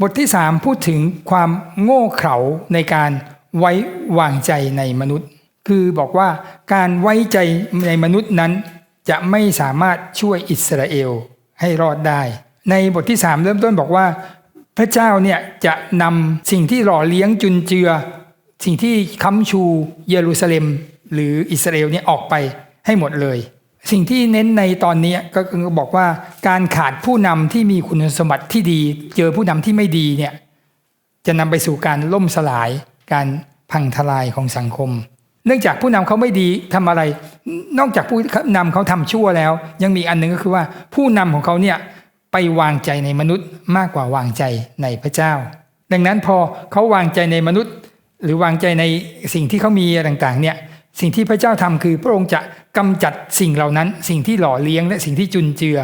บทที่สามพูดถึงความโง่เขลาในการไว้วางใจในมนุษย์ คือบอกว่าการไว้ใจในมนุษย์นั้น จะไม่สามารถช่วยอิสราเอลให้รอดได้ ในบทที่สามเริ่มต้นบอกว่า พระเจ้าเนี่ยจะนำสิ่งที่หล่อเลี้ยงจุนเจือ สิ่งที่ค้ำชูเยรูซาเล็ม หรืออิสราเอลเนี่ยออกไปให้หมดเลย สิ่งที่เน้นในตอนนี้ก็คือบอกว่าการขาดผู้นำที่มีคุณสมบัติที่ดี เจอผู้นำที่ไม่ดีเนี่ยจะนำไปสู่การล่มสลาย การพังทลายของสังคม เนื่องจากผู้นำเขาไม่ดีทำอะไร นอกจากผู้นำเขาทำชั่วแล้ว ยังมีอันหนึงก็คือว่าผู้นำของเขาเนี่ยไปวางใจในมนุษย์มากกว่าวางใจในพระเจ้า ดังนั้นพอเขาวางใจในมนุษย์ หรือวางใจในสิ่งที่เขามีต่างๆเนี่ยสิ่งที่พระเจ้าทำคือพระองค์จะ กำจัดสิ่งเหล่านั้น สิ่งที่หล่อเลี้ยงและสิ่งที่จุนเจือ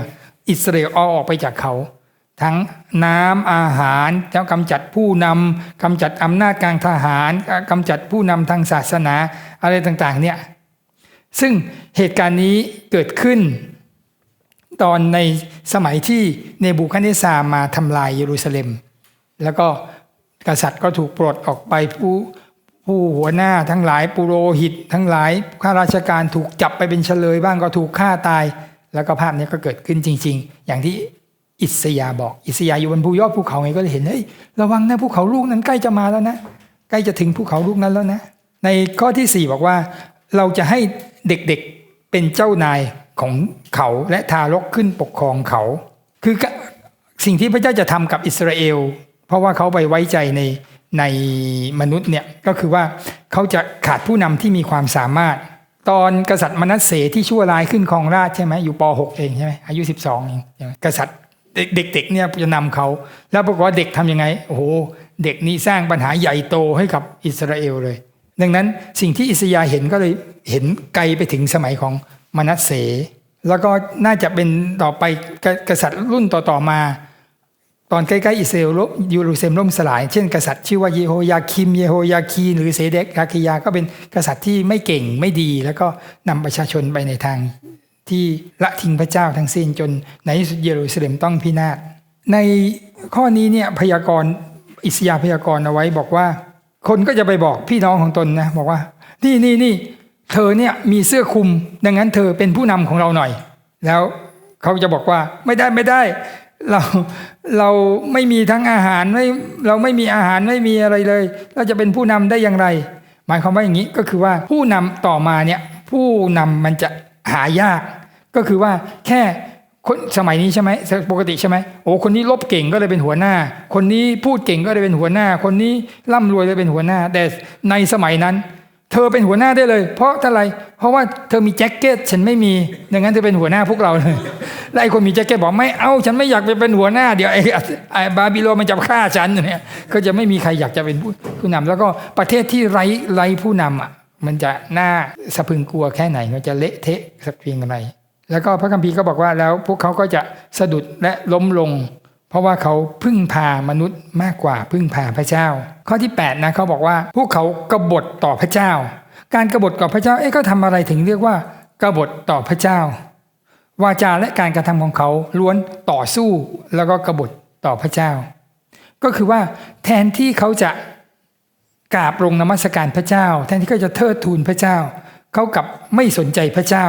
อิสราเอลเอาออกไปจากเขา ทั้งน้ำอาหารแล้วกำจัดผู้นำกำจัดอำนาจการทหารกำจัดผู้นำทางศาสนาอะไรต่างๆเนี่ยซึ่งเหตุการณ์นี้เกิดขึ้น ตอนในสมัยที่เนบูคัดเนซามาทำลายเยรูซาเล็ม แล้วก็กษัตริย์ก็ถูกปลดออกไปผู้ ผู้หัวหน้าทั้งหลายปุโรหิต ทั้งหลายข้าราชการถูกจับไปเป็นเฉลยบ้างก็ถูกฆ่าตาย แล้วก็ภาพนี้ก็เกิดขึ้นจริง ๆ อย่างที่อิสยาบอกอิสยาอยู่บนภูยอดภูเขาไงก็เลยเห็นเฮ้ยระวังนะภูเขาลูกนั้นใกล้จะมาแล้วนะใกล้จะถึงภูเขาลูกนั้นแล้วนะ ในข้อที่ 4 บอกว่า เราจะให้เด็กๆเป็นเจ้านายของเขาและทารกขึ้นปกครองเขา คือสิ่งที่พระเจ้าจะทำกับอิสราเอล เพราะว่าเขาไปไว้ใจใน ในมนุษย์เนี่ยก็คือว่าเขาจะขาดผู้นำที่มีความสามารถ ตอนกษัตริย์มนัสเสที่ชั่วร้ายขึ้นครองราชใช่ไหมอยู่ป .6 เองใช่ไหมอายุ 12เองใช่ไหมกษัตริย์เด็กๆเนี่ยจะนำเขา แล้วปรากฏว่าเด็กทำยังไงโอ้โหเด็กนี้สร้างปัญหาใหญ่โตให้กับอิสราเอลเลย ดังนั้นสิ่งที่อิสยาเห็นก็เลยเห็นไกลไปถึงสมัยของมนัสเสแล้วก็น่าจะเป็นต่อไปกษัตริย์รุ่นต่อๆมา ตอนใกล้ๆอิสราเอลยูรูเซมล่มสลาย เช่นกษัตริย์ชื่อว่าเยโฮยาคิม เยโฮยาคีหรือเซเดกยาคิยาก็เป็นกษัตริย์ที่ไม่เก่งไม่ดี แล้วก็นำประชาชนไปในทางที่ละทิ้งพระเจ้าทั้งสิ้นจนในที่สุดเยรูซาเล็มต้องพินาศในข้อนี้เนี่ยพยากรณ์อิสยาพยากรณ์เอาไว้บอกว่า คนก็จะไปบอกพี่น้องของตนนะบอกว่า นี่นี่นี่เธอเนี่ยมีเสื้อคลุม ดังนั้นเธอเป็นผู้นำของเราหน่อย แล้วเขาจะบอกว่าไม่ได้ไม่ได้ เราเราไม่มีทั้งอาหารไม่เราไม่มีอาหารไม่มีอะไรเลย เราจะเป็นผู้นำได้อย่างไร หมายความว่าอย่างนี้ก็คือว่าผู้นำต่อมาเนี่ยผู้นำมันจะหายาก ก็คือว่าแค่คนสมัยนี้ใช่ไหมปกติใช่ไหมโอ้คนนี้ลบเก่งก็เลยเป็นหัวหน้า คนนี้พูดเก่งก็เลยเป็นหัวหน้า คนนี้ร่ำรวยเลยเป็นหัวหน้า แต่ในสมัยนั้น เธอเป็นหัวหน้าได้เลย เพราะอะไร เพราะว่าเธอมีแจ็คเก็ตฉันไม่มี ดังนั้นเธอเป็นหัวหน้าพวกเราเลยแล้วไอ้คนมีแจ็คเก็ตบอกไม่เอาฉันไม่อยากไปเป็นหัวหน้าเดี๋ยวไอ้ไอ้บาบิโลมันจะฆ่าฉันเนี่ยก็จะไม่มีใครอยากจะเป็นผู้ผู้นำแล้วก็ประเทศที่ไร้ไร้ผู้นำอะมันจะน่าสะพรึงกลัวแค่ไหนมันจะเละเทะสักเพียงไรแล้วก็พระคัมภีร์ก็บอกว่าแล้วพวกเขาก็จะสะดุดและล้มลง เพราะว่าเขาพึ่งพามนุษย์มากกว่าพึ่งพาพระเจ้า ข้อที่8นะเขาบอกว่าพวกเขากบฏต่อพระเจ้า การกบฏต่อพระเจ้าเอ๊ะก็ทำอะไรถึงเรียกว่ากบฏต่อพระเจ้าวาจาและการกระทำของเขาล้วนต่อสู้แล้วก็กบฏต่อพระเจ้า ก็คือว่าแทนที่เขาจะกราบลงนมัสการพระเจ้า แทนที่เขาจะเทิดทูนพระเจ้า เขากลับไม่สนใจพระเจ้า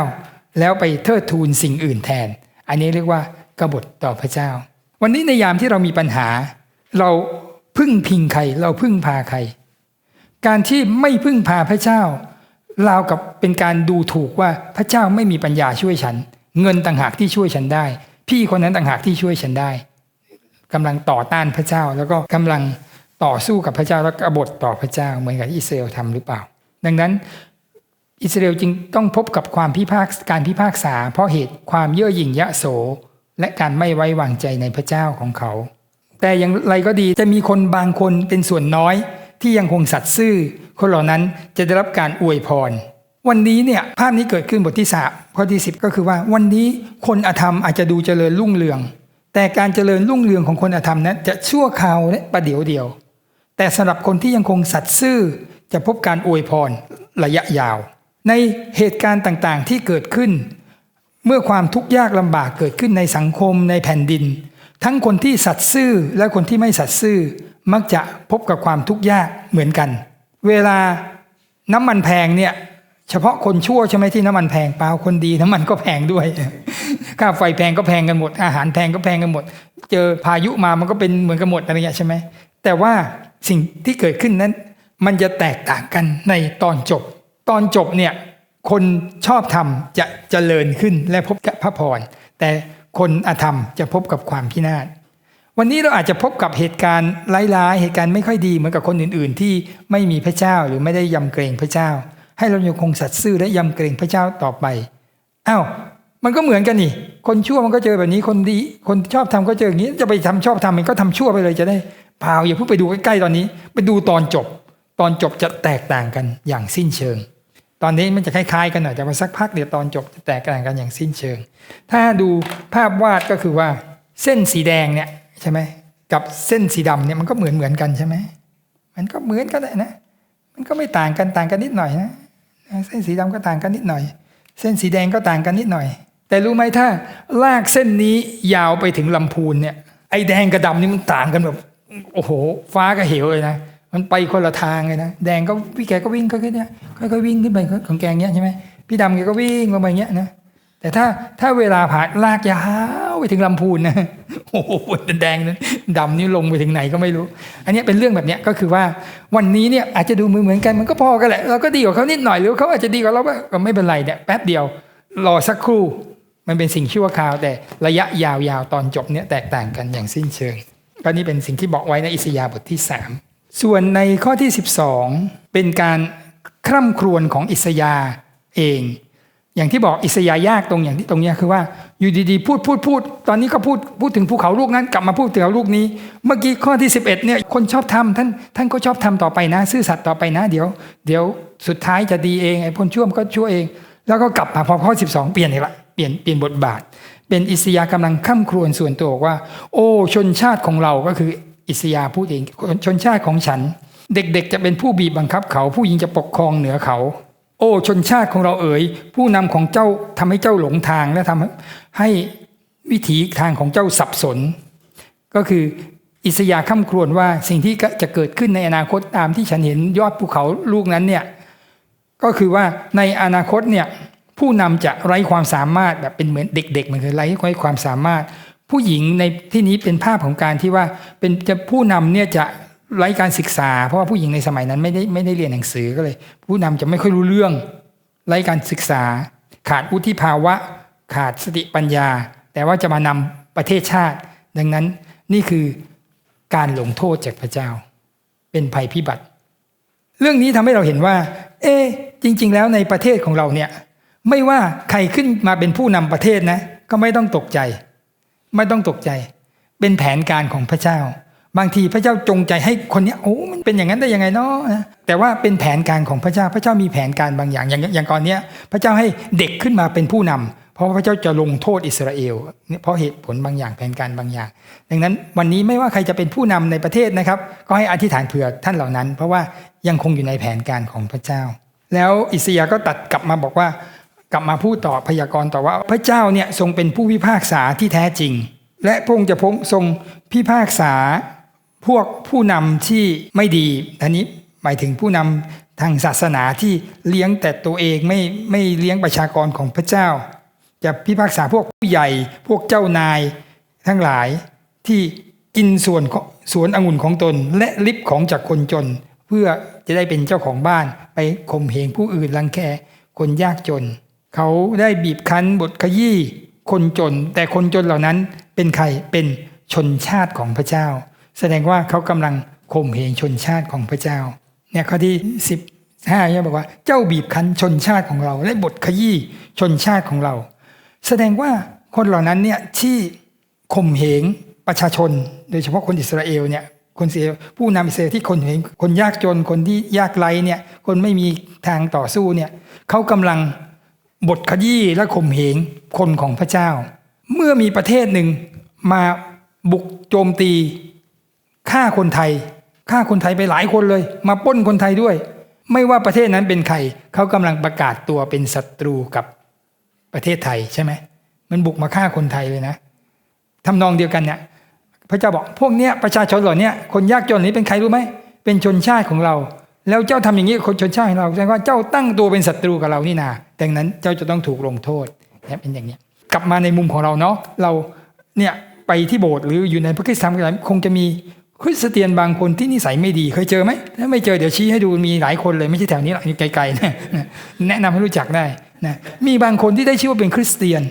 แล้วไปเทิดทูนสิ่งอื่นแทน อันนี้เรียกว่ากบฏต่อพระเจ้า วันนี้ในยามที่เรามีปัญหา เราพึ่งพิงใคร เราพึ่งพาใคร การที่ไม่พึ่งพาพระเจ้าราวกับเป็นการดูถูกว่าพระเจ้าไม่มีปัญญาช่วยฉัน เงินต่างหากที่ช่วยฉันได้ พี่คนนั้นต่างหากที่ช่วยฉันได้กำลังต่อต้านพระเจ้าแล้วก็กำลังต่อสู้กับพระเจ้าแล้วกบฏต่อพระเจ้าเหมือนกับอิสราเอลทำหรือเปล่า ดังนั้นอิสราเอลจึงต้องพบกับความพิพากการพิพากษา เพราะเหตุความเย่อหยิ่งยะโส และการไม่ไว้วางใจในพระเจ้าของเขา แต่อย่างไรก็ดีจะมีคนบางคนเป็นส่วนน้อยที่ยังคงสัตย์ซื่อ คนเหล่านั้นจะได้รับการอวยพร วันนี้เนี่ยภาพนี้เกิดขึ้นบทที่สามข้อที่ 10 ก็คือว่าวันนี้คนอธรรมอาจจะดูเจริญรุ่งเรือง แต่การเจริญรุ่งเรืองของคนอธรรมนั้นจะชั่วคราวและประเดี๋ยวเดียว แต่สำหรับคนที่ยังคงสัตย์ซื่อจะพบการอวยพรระยะยาว ในเหตุการณ์ต่างๆที่เกิดขึ้น เมื่อความทุกข์ยากลำบากเกิดขึ้นในสังคมในแผ่นดิน ทั้งคนที่สัตย์ซื่อและคนที่ไม่สัตย์ซื่อ มักจะพบกับความทุกข์ยากเหมือนกัน เวลาน้ำมันแพงเนี่ยเฉพาะคนชั่วใช่ไหมที่น้ำมันแพงเปล่าคนดีน้ำมันก็แพงด้วยค่าไฟแพงก็แพงกันหมด อาหารแพงก็แพงกันหมด เจอพายุมามันก็เป็นเหมือนกันหมดอะไรอย่างเงี้ยใช่ไหมแต่ว่าสิ่งที่เกิดขึ้นนั้น มันจะแตกต่างกันในตอนจบ ตอนจบเนี่ย คนชอบธรรมจะเจริญขึ้นและพบกับพระพร แต่คนอธรรมจะพบกับความพินาศวันนี้เราอาจจะพบกับเหตุการณ์ร้ายๆเหตุการณ์ไม่ค่อยดีเหมือนกับคนอื่น ๆ ที่ไม่มีพระเจ้าหรือไม่ได้ยำเกรงพระเจ้า ให้เรายังคงสัตย์ซื่อและยำเกรงพระเจ้าต่อไปอ้าวมันก็เหมือนกันนี่ คนชั่วมันก็เจอแบบนี้คนดี คนชอบทำก็เจออย่างนี้ จะไปทำชอบทำมันก็ทำชั่วไปเลยจะได้เปล่าอย่าเพิ่งไปดูใกล้ๆตอนนี้ ไปดูตอนจบ ตอนจบจะแตกต่างกันอย่างสิ้นเชิง ตอนนี้มันจะคล้ายๆกันหน่อยแต่พอสักพักเดี๋ยวตอนจบจะแตกต่างกันอย่างสิ้นเชิง ถ้าดูภาพวาดก็คือว่าเส้นสีแดงเนี่ยใช่ไหมกับเส้นสีดำเนี่ยมันก็เหมือนเหมือนกันใช่ไหมมันก็เหมือนกันเลยนะ มันก็ไม่ต่างกันต่างกันนิดหน่อยนะเส้นสีดำก็ต่างกันนิดหน่อย เส้นสีแดงก็ต่างกันนิดหน่อย แต่รู้ไหมถ้าลากเส้นนี้ยาวไปถึงลำพูนเนี่ยไอ้แดงกับดำนี่มันต่างกันแบบโอ้โห ฟ้ากับเหวเลยนะ มันไปคนละทางเลยนะแดงก็พี่แกก็วิ่งค่อยๆเนี่ยค่อยๆวิ่งขึ้นไปของแกงเงี้ยใช่ไหมพี่ดำแกก็วิ่งลงไปเงี้ยนะแต่ถ้าถ้าเวลาผ่านลากยาวไปถึงลำพูนนะโอ้โหแดงนั้นดำนี่ลงไปถึงไหนก็ไม่รู้ อันนี้เป็นเรื่องแบบเนี้ยก็คือว่าวันนี้เนี่ยอาจจะดูมือเหมือนกันมันก็พอกันแหละเราก็ดีกว่าเขานิดหน่อยหรือเขาอาจจะดีกว่าเราก็ไม่เป็นไรเนี่ยแป๊บเดียวรอสักครู่มันเป็นสิ่งชั่วคราว แต่ระยะยาวๆตอนจบเนี่ยแตกต่างกันอย่างสิ้นเชิงก็นี่เป็นสิ่งที่บอกไว้ในอิสยาห์บทที่3 ส่วนในข้อที่ 12 เป็นการคร่ำครวญของอิสยาเอง อย่างที่บอกอิสยายากตรงอย่างที่ตรงเนี้ยคือว่าอยู่ดีๆพูดพูดพูด ตอนนี้ก็พูดพูดถึงภูเขาลูกนั้นกลับมาพูดถึงภูเขาลูกนี้ เมื่อกี้ข้อที่ 11เนี่ยคนชอบทำท่านท่านก็ชอบทำต่อไปนะ ซื่อสัตย์ต่อไปนะ เดี๋ยว เดี๋ยวสุดท้ายจะดีเองไอ้คนชั่วมก็ชั่วเอง แล้วก็กลับมาพอข้อ 12 เปลี่ยนอีกละเปลี่ยนเปลี่ยนบทบาท เป็นอิสยาห์กำลังข้ามครวญส่วนตัวบอกว่า โอ้ชนชาติของเราก็คือ อิสยาพูดเองชนชาติของฉัน เด็กๆจะเป็นผู้บีบบังคับเขา ผู้หญิงจะปกครองเหนือเขา โอ้ชนชาติของเราเอ๋ยผู้นำของเจ้าทำให้เจ้าหลงทางและทำให้วิถีทางของเจ้าสับสน ก็คืออิสยาห์ข้าครวญว่าสิ่งที่จะเกิดขึ้นในอนาคตตามที่ฉันเห็นยอดภูเขาลูกนั้นเนี่ยก็คือว่าในอนาคตเนี่ยผู้นำจะไร้ความสามารถแบบเป็นเหมือนเด็กๆเหมือนไร้ความสามารถ ผู้หญิงในที่นี้เป็นภาพของการที่ว่าเป็นจะผู้นำเนี่ยจะไร้การศึกษา เพราะว่าผู้หญิงในสมัยนั้นไม่ได้ไม่ได้เรียนหนังสือก็เลย ผู้นำจะไม่ค่อยรู้เรื่อง ไร้การศึกษา ขาดวุฒิภาวะ ขาดสติปัญญา แต่ว่าจะมานำประเทศชาติ ดังนั้นนี่คือการลงโทษจากพระเจ้า เป็นภัยพิบัติ เรื่องนี้ทำให้เราเห็นว่า เอ๊จริง ๆ แล้วในประเทศของเราเนี่ย ไม่ว่าใครขึ้นมาเป็นผู้นำประเทศนะ ก็ไม่ต้องตกใจ ไม่ต้องตกใจ เป็นแผนการของพระเจ้า บางทีพระเจ้าจงใจให้คนนี้โอ้มันเป็นอย่างนั้นได้ยังไงเนาะแต่ว่าเป็นแผนการของพระเจ้า พระเจ้ามีแผนการบางอย่างอย่างอย่างก่อนเนี้ย พระเจ้าให้เด็กขึ้นมาเป็นผู้นำเพราะพระเจ้าจะลงโทษอิสราเอลเพราะเหตุผลบางอย่างแผนการบางอย่าง ดังนั้นวันนี้ไม่ว่าใครจะเป็นผู้นำในประเทศนะครับ ก็ให้อธิษฐานเผื่อท่านเหล่านั้น เพราะว่ายังคงอยู่ในแผนการของพระเจ้า แล้วอิสยาห์ก็ตัดกลับมาบอกว่า กลับมาพูดต่อพยากรณ์ต่อว่า พระเจ้าเนี่ยทรงเป็นผู้พิพากษาที่แท้จริง และพระองค์จะพงทรงพิพากษาพวกผู้นำที่ไม่ดีอันนี้หมายถึงผู้นำทางศาสนาที่เลี้ยงแต่ตัวเองไม่ไม่เลี้ยงประชากรของพระเจ้า จะพิพากษาพวกผู้ใหญ่ พวกเจ้านายทั้งหลายที่กินส่วนสวนองุ่นของตน และลิบของจากคนจน เพื่อจะได้เป็นเจ้าของบ้านไปข่มเหงผู้อื่นรังแคคนยากจน เขาได้บีบคั้นบทขยี้คนจน แต่คนจนเหล่านั้นเป็นใครเป็นชนชาติของพระเจ้า แสดงว่าเขากำลังข่มเหงชนชาติของพระเจ้าเนี่ยข้อที่สิบห้าเนี่ยบอกว่าเจ้าบีบคั้นชนชาติของเรา และบทขยี้ชนชาติของเรา แสดงว่าคนเหล่านั้นเนี่ยที่ข่มเหงประชาชน โดยเฉพาะคนอิสราเอลเนี่ยคนเสียผู้นำอิสราเอลที่คนเห็นคนยากจนคนที่ยากไร้เนี่ยคนไม่มีทางต่อสู้เนี่ยเขากำลัง บทขยี้และข่มเหงคนของพระเจ้า เมื่อมีประเทศหนึ่งมาบุกโจมตีฆ่าคนไทยฆ่าคนไทยไปหลายคนเลย มาป้นคนไทยด้วย ไม่ว่าประเทศนั้นเป็นใครเขากำลังประกาศตัวเป็นศัตรูกับประเทศไทยใช่ไหมมันบุกมาฆ่าคนไทยเลยนะทำนองเดียวกันเนี่ยพระเจ้าบอกพวกเนี้ยประชาชนเหล่าเนี้ยคนยากจนนี้เป็นใครรู้ไหมเป็นชนชาติของเรา แล้วเจ้าทำอย่างนี้คนชนชาติของเราแสดงว่าเจ้าตั้งตัวเป็นศัตรูกับเรานี่นาดังนั้นเจ้าจะต้องถูกลงโทษเนี่ยเป็นอย่างนี้กลับมาในมุมของเราเนาะเราเนี่ยไปที่โบสถ์หรืออยู่ในพระคริสตธรรมอะไรคงจะมีคริสเตียนบางคนที่นิสัยไม่ดีเคยเจอไหมถ้าไม่เจอเดี๋ยวชี้ให้ดูมีหลายคนเลยไม่ใช่แถวนี้หรอกไกลๆนะแนะนำให้รู้จักได้นะมีบางคนที่ได้ชื่อว่าเป็นคริสเตียน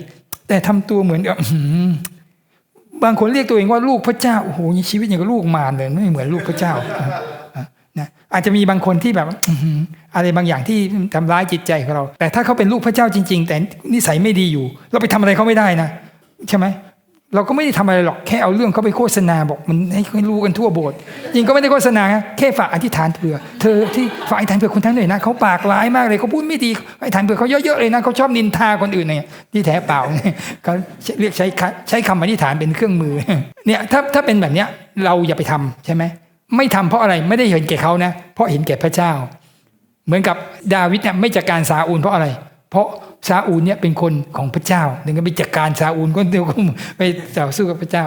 แต่ทำตัวเหมือนกับบางคนเรียกตัวเองว่าลูกพระเจ้าโอ้โหชีวิตอย่างกับลูกมารเลยไม่เหมือนลูกพระเจ้า นะอาจจะมีบางคนที่แบบอะไรบางอย่างที่ทำร้ายจิตใจของเรา แต่ถ้าเขาเป็นลูกพระเจ้าจริง ๆ แต่นิสัยไม่ดีอยู่ เราไปทำอะไรเขาไม่ได้นะใช่ไหมเราก็ไม่ได้ทำอะไรหรอกแค่เอาเรื่องเขาไปโฆษณาบอกมันให้รู้กันทั่วโบสถ์จริงก็ไม่ได้โฆษณาแค่ฝากอธิษฐานเผื่อ เธอที่ฝากอธิษฐานเผื่อคนทั้งหน่อยนะเขาปากร้ายมากเลยเขาพูดไม่ดีอธิษฐานเผื่อเขาเยอะๆเลยนะเขาชอบนินทาคนอื่นเนี่ยที่แท้เปล่าเขาเรียกใช้คใช้คำอธิษฐานเป็นเครื่องมือเนี่ยถ้าถ้าเป็นแบบเนี้ยเราอย่าไปทำใช่ไหม ไม่ทำเพราะอะไรไม่ได้เห็นแก่เขานะ เพราะเห็นแก่พระเจ้า เหมือนกับดาวิดเนี่ยไม่จัดการซาอูลเพราะอะไร เพราะซาอูลเนี่ยเป็นคนของพระเจ้าดังนั้นไปจัดการซาอูลก็เดียวก็ไปต่อสู้กับพระเจ้า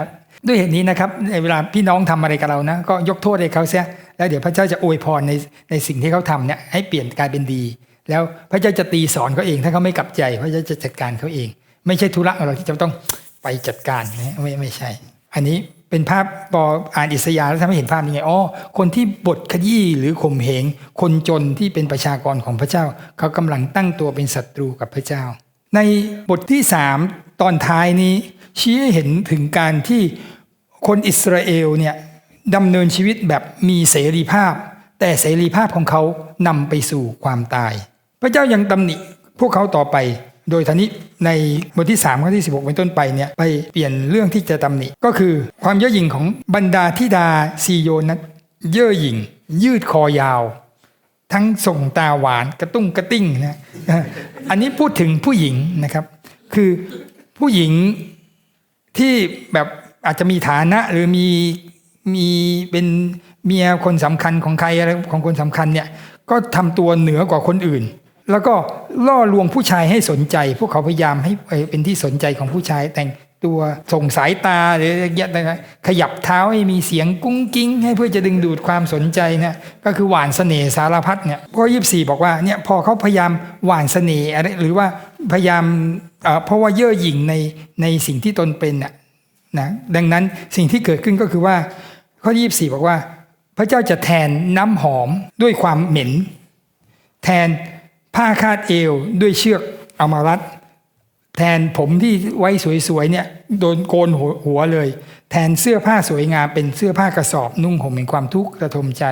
ด้วยเหตุนี้นะครับในเวลาพี่น้องทำอะไรกับเรานะก็ยกโทษให้เขาเสียแล้วเดี๋ยวพระเจ้าจะอวยพรในในสิ่งที่เขาทำเนี่ยให้เปลี่ยนกลายเป็นดี แล้วพระเจ้าจะตีสอนเขาเอง ถ้าเขาไม่กลับใจพระเจ้าจะจัดการเขาเอง ไม่ใช่ธุระเราที่จะต้องไปจัดการนะไม่ไม่ใช่ อันนี้ เป็นภาพพออ่านอิสยาห์แล้วทำให้เห็นภาพยังไงอ๋อคนที่บทขยี้หรือข่มเหงคนจนที่เป็นประชากรของพระเจ้า เขากำลังตั้งตัวเป็นศัตรูกับพระเจ้า ในบทที่สามตอนท้ายนี้ ชี้ให้เห็นถึงการที่คนอิสราเอลเนี่ยดำเนินชีวิตแบบมีเสรีภาพ แต่เสรีภาพของเขานำไปสู่ความตาย พระเจ้ายังตำหนิพวกเขาต่อไป โดยทานี้ในบทที่3ข้อที่ 16 เป็นต้นไปเนี่ยไปเปลี่ยนเรื่องที่จะตำหนิก็คือความเย่อหยิ่งของบรรดาธิดาซีโยนนั้นเย่อหยิ่ง ยืดคอยาว ทั้งส่งตาหวานกระตุ้งกระติ้งนะอันนี้พูดถึงผู้หญิงนะครับ คือผู้หญิงที่แบบอาจจะมีฐานะหรือมีมีเป็นเมียคนสำคัญของใครอะไรของคนสำคัญเนี่ยก็ทำตัวเหนือกว่าคนอื่น แล้วก็ล่อลวงผู้ชายให้สนใจ พวกเขาพยายามให้เป็นที่สนใจของผู้ชายแต่งตัวส่งสายตาหรืออะไรอย่างเงี้ยขยับเท้าให้มีเสียงกุ้งกิ้ง ให้เพื่อจะดึงดูดความสนใจนะก็คือหวานเสน่ห์สารพัดเนี่ยข้อยี่สี่บอกว่าเนี่ยพอเขาพยายามหวานเสน่ห์อะไรหรือว่าพยายามเพราะว่าเย่อหยิ่งในในสิ่งที่ตนเป็นน่ะนะดังนั้นสิ่งที่เกิดขึ้นก็คือว่า ข้อยี่สี่บอกว่า พระเจ้าจะแทนน้ำหอมด้วยความเหม็น แทน ผ้าคาดเอวด้วยเชือกเอามารัด แทนผมที่ไว้สวยๆเนี่ยโดนโกนหัวเลย แทนเสื้อผ้าสวยงามเป็นเสื้อผ้ากระสอบนุ่งห่มเป็นความทุกข์ระทมใจ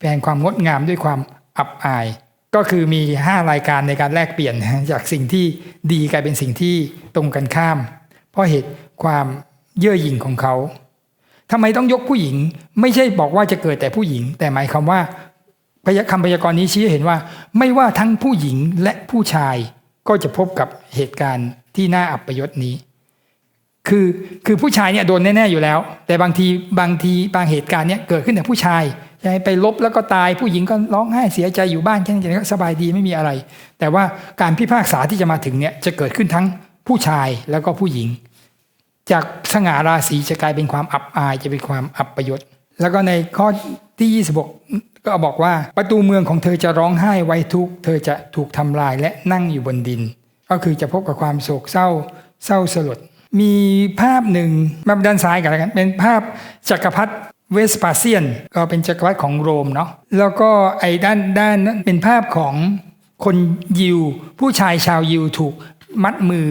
แทนความงดงามด้วยความอับอาย ก็คือมี 5 รายการในการแลกเปลี่ยนจากสิ่งที่ดีกลายเป็นสิ่งที่ตรงกันข้าม เพราะเหตุความเย่อหยิ่งของเขาทำไมต้องยกผู้หญิง ไม่ใช่บอกว่าจะเกิดแต่ผู้หญิง แต่หมายความว่า พยคำพยากรณ์นี้ชี้ให้เห็นว่า ไม่ว่าทั้งผู้หญิงและผู้ชายก็จะพบกับเหตุการณ์ที่น่าอับประยศนี้ คือคือผู้ชายเนี่ยโดนแน่ๆอยู่แล้ว แต่บางทีบางทีบางเหตุการณ์เนี่ยเกิดขึ้นแต่ผู้ชายใช่ไหมไปลบแล้วก็ตายผู้หญิงก็ร้องไห้เสียใจอยู่บ้านแค่นั้นก็สบายดีไม่มีอะไร แต่ว่าการพิพากษาที่จะมาถึงเนี่ยจะเกิดขึ้นทั้งผู้ชายแล้วก็ผู้หญิง จากสง่าราศีจะกลายเป็นความอับอายจะเป็นความอับประยศแล้วก็ในข้อที่ 26 ก็บอกว่าประตูเมืองของเธอจะร้องไห้ไว้ทุกเธอจะถูกทำลายและนั่งอยู่บนดิน ก็คือจะพบกับความโศกเศร้า เศร้าสลด มีภาพหนึ่งมาด้านซ้ายกันแล้วกัน เป็นภาพจักรพรรดิเวสปาเซียน ก็เป็นจักรพรรดิของโรมเนาะแล้วก็ไอ้ด้านด้านนั้นเป็นภาพของคนยิว ผู้ชายชาวยิวถูกมัดมือ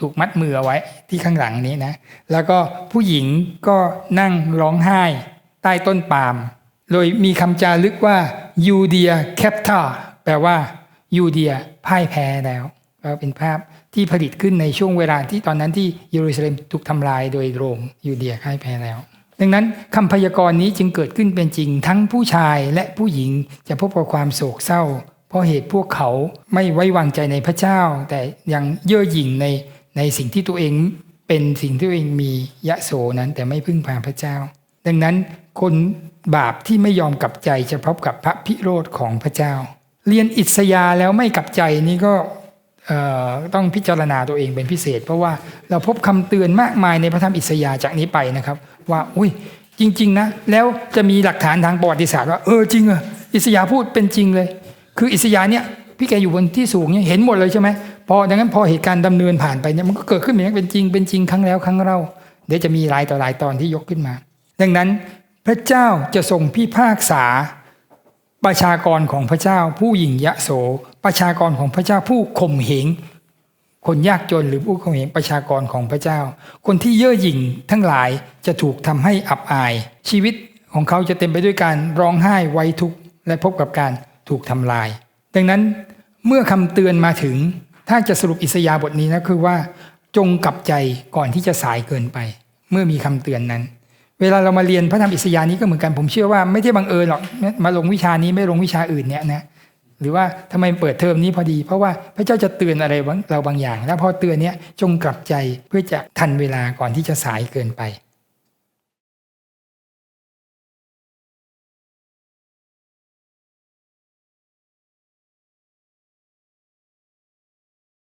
ถูกมัดมือเอาไว้ที่ข้างหลังนี้นะ แล้วก็ผู้หญิงก็นั่งร้องไห้ใต้ต้นปาล์ม โดยมีคำจารึกว่ายูเดียแคปทาแปลว่ายูเดียพ่ายแพ้แล้วก็เป็นภาพที่ผลิตขึ้นในช่วงเวลาที่ตอนนั้นที่เยรูซาเล็มถูกทำลายโดยโรมยูเดียพ่ายแพ้แล้ว ดังนั้นคำพยากรณ์นี้จึงเกิดขึ้นเป็นจริง ทั้งผู้ชายและผู้หญิงจะพบกับความโศกเศร้า เพราะเหตุพวกเขาไม่ไว้วางใจในพระเจ้า แต่ยังเย่อหยิ่งในในสิ่งที่ตัวเองเป็นสิ่งที่ตัวเองมียะโสนั้นแต่ไม่พึ่งพาพระเจ้า ดังนั้นคน บาปที่ไม่ยอมกลับใจจะพบกับพระพิโรธของพระเจ้า เรียนอิสยาแล้วไม่กลับใจนี่ก็ต้องพิจารณาตัวเองเป็นพิเศษ เพราะว่าเราพบคำเตือนมากมายในพระธรรมอิสยาจากนี้ไปนะครับ ว่าอุ้ยจริง ๆนะแล้วจะมีหลักฐานทางประวัติศาสตร์ว่าเออจริงเหรออิสยาพูดเป็นจริงเลย คืออิสยาเนี่ยพี่แกอยู่บนที่สูงเนี่ยเห็นหมดเลยใช่ไหมพอดังนั้นพอเหตุการณ์ดำเนินผ่านไปเนี่ยมันก็เกิดขึ้นอย่างเป็นจริงเป็นจริงครั้งแล้วครั้งเล่าเดี๋ยวจะมีหลายต่อหลายตอนที่ยกขึ้นมา ดังนั้น พระเจ้าจะทรงพิพากษา ประชากรของพระเจ้า ผู้หญิงยะโส ประชากรของพระเจ้าผู้ข่มเหงคนยากจนหรือผู้ข่มเหงประชากรของพระเจ้า คนที่เย่อหยิ่งทั้งหลายจะถูกทำให้อับอาย ชีวิตของเขาจะเต็มไปด้วยการร้องไห้ไว้ทุกข์และพบกับการถูกทำลาย ดังนั้นเมื่อคำเตือนมาถึง ถ้าจะสรุปอิสยาบทนี้นะคือว่า จงกลับใจก่อนที่จะสายเกินไป เมื่อมีคำเตือนนั้น เวลาเรามาเรียนพระธรรมอิสยานี้ก็เหมือนกันผมเชื่อว่าไม่ใช่บังเอิญหรอกมาลงวิชานี้ไม่ลงวิชาอื่นเนี่ยนะหรือว่าทำไมเปิดเทอมนี้พอดี เพราะว่าพระเจ้าจะเตือนอะไรเราบางอย่าง แล้วพอเตือนเนี้ยจงกลับใจเพื่อจะทันเวลาก่อนที่จะสายเกินไป